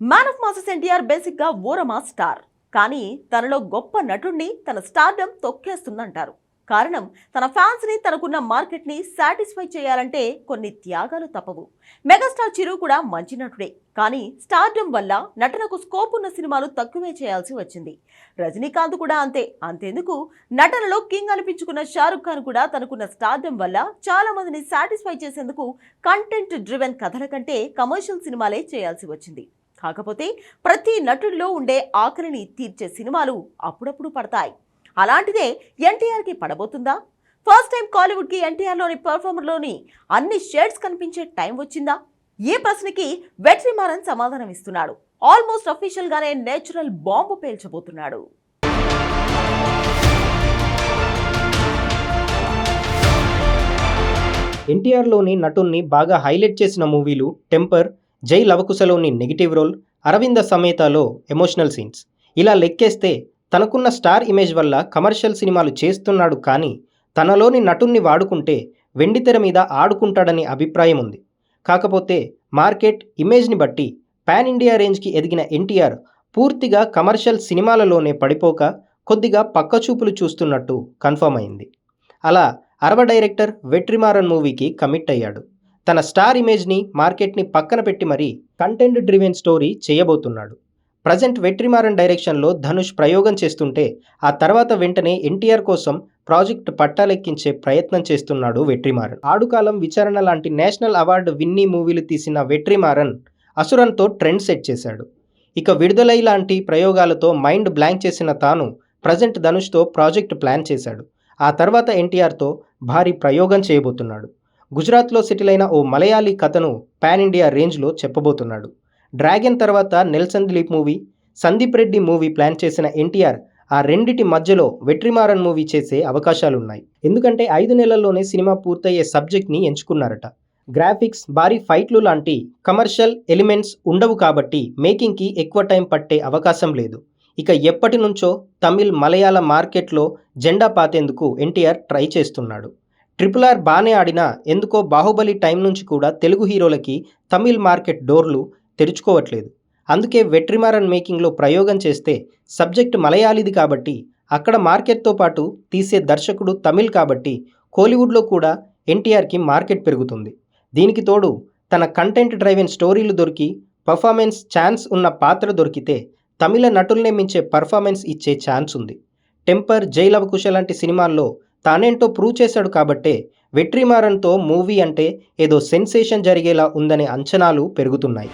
Man of masses NTR బేసిక్గా ఓరమా star కానీ తనలో గొప్ప నటుణ్ణి తన స్టార్డమ్ తొక్కేస్తుందంటారు. కారణం తన ఫ్యాన్స్ని తనకున్న మార్కెట్ని సాటిస్ఫై చేయాలంటే కొన్ని త్యాగాలు తప్పవు. మెగాస్టార్ చిరు కూడా మంచి నటుడే. కానీ స్టార్డమ్ వల్ల నటనకు స్కోప్ ఉన్న సినిమాలు తక్కువే చేయాల్సి వచ్చింది. రజనీకాంత్ కూడా అంతే. అంతేందుకు నటనలో కింగ్ అనిపించుకున్న షారుఖ్ ఖాన్ కూడా తనకున్న స్టార్డమ్ వల్ల చాలా మందిని సాటిస్ఫై చేసేందుకు కంటెంట్ డ్రివెన్ కథల కంటే కమర్షియల్ సినిమాలే చేయాల్సి వచ్చింది. కాకపోతే ప్రతి నటుడిలో ఉండే ఆకలిని తీర్చే సినిమాలు అప్పుడప్పుడు పడతాయి. అలాంటిదే ఎన్టీఆర్కి పడబోతుందా? ఫస్ట్ టైం కాలీవుడ్కి ఎన్టీఆర్లోని పర్ఫార్మర్లోని అన్ని షేడ్స్ కనిపించే టైం వచ్చిందా? ఈ ప్రశ్నకి వెట్రిమారన్ సమాధానం ఇస్తున్నాడు. ఆల్మోస్ట్ అఫీషియల్గానే నేచురల్ బాంబు పేల్చబోతున్నాడు. ఎన్టీఆర్లోని నటుల్ని బాగా హైలైట్ చేసిన మూవీలు టెంపర్ జై లవకుశలోని నెగిటివ్ రోల్ అరవింద సమేతలో ఎమోషనల్ సీన్స్. ఇలా లెక్కేస్తే తనకున్న స్టార్ ఇమేజ్ వల్ల కమర్షియల్ సినిమాలు చేస్తున్నాడు కానీ తనలోని నటుణ్ణి వాడుకుంటే వెండితెర మీద ఆడుకుంటాడని అభిప్రాయం ఉంది. కాకపోతే మార్కెట్ ఇమేజ్ని బట్టి పాన్ ఇండియా రేంజ్కి ఎదిగిన ఎన్టీఆర్ పూర్తిగా కమర్షియల్ సినిమాలలోనే పడిపోక కొద్దిగా పక్కచూపులు చూస్తున్నట్టు కన్ఫర్మ్ అయింది. అలా అరవ డైరెక్టర్ వెట్రిమారన్ మూవీకి కమిట్ అయ్యాడు. తన స్టార్ ఇమేజ్ని మార్కెట్ని పక్కన పెట్టి మరీ కంటెంట్ డ్రివెన్ స్టోరీ చేయబోతున్నాడు. ప్రజెంట్ వెట్రిమారన్ డైరెక్షన్లో ధనుష్ ప్రయోగం చేస్తుంటే ఆ తర్వాత వెంటనే ఎన్టీఆర్ కోసం ప్రాజెక్ట్ పట్టాలెక్కించే ప్రయత్నం చేస్తున్నాడు వెట్రిమారన్. ఆడుకాలం విచారణ లాంటి నేషనల్ అవార్డు విన్నీ మూవీలు తీసిన వెట్రిమారన్ అసురన్తో ట్రెండ్ సెట్ చేశాడు. ఇక విడుదలై లాంటి ప్రయోగాలతో మైండ్ బ్లాంక్ చేసిన తాను ప్రజెంట్ ధనుష్తో ప్రాజెక్ట్ ప్లాన్ చేశాడు. ఆ తర్వాత ఎన్టీఆర్తో భారీ ప్రయోగం చేయబోతున్నాడు. గుజరాత్లో సెటిల్ అయిన ఓ మలయాళీ కథను పాన్ ఇండియా రేంజ్లో చెప్పబోతున్నాడు. డ్రాగన్ తర్వాత Nelson Dilip movie Sandeep Reddy movie plan చేసిన ఎన్టీఆర్ ఆ రెండిటి మధ్యలో వెట్రిమారన్ మూవీ చేసే అవకాశాలున్నాయి. ఎందుకంటే ఐదు నెలల్లోనే సినిమా పూర్తయ్యే సబ్జెక్ట్ని ఎంచుకున్నారట. గ్రాఫిక్స్ భారీ ఫైట్లు లాంటి కమర్షియల్ ఎలిమెంట్స్ ఉండవు కాబట్టి మేకింగ్కి ఎక్కువ టైం పట్టే అవకాశం లేదు. ఇక ఎప్పటి నుంచో తమిళ్ మలయాళ మార్కెట్లో జెండా పాతేందుకు ఎన్టీఆర్ ట్రై చేస్తున్నాడు. ట్రిపుల్ ఆర్ బాగానే ఆడినా ఎందుకో బాహుబలి టైం నుంచి కూడా తెలుగు హీరోలకి తమిళ్ మార్కెట్ డోర్లు తెరుచుకోవట్లేదు. అందుకే వెట్రిమారన్ మేకింగ్లో ప్రయోగం చేస్తే సబ్జెక్ట్ మలయాళీది కాబట్టి అక్కడ మార్కెట్తో పాటు తీసే దర్శకుడు తమిళ్ కాబట్టి కోలీవుడ్లో కూడా ఎన్టీఆర్కి మార్కెట్ పెరుగుతుంది. దీనికి తోడు తన కంటెంట్ డ్రైవెన్ స్టోరీలు దొరికి పర్ఫార్మెన్స్ ఛాన్స్ ఉన్న పాత్ర దొరికితే తమిళ నటుల్నే మించే పర్ఫార్మెన్స్ ఇచ్చే ఛాన్స్ ఉంది. టెంపర్ జైలవకుశ లాంటి సినిమాల్లో తానేంటో ప్రూవ్ చేశాడు కాబట్టే వెట్రిమారన్తో మూవీ అంటే ఏదో సెన్సేషన్ జరిగేలా ఉందనే అంచనాలు పెరుగుతున్నాయి.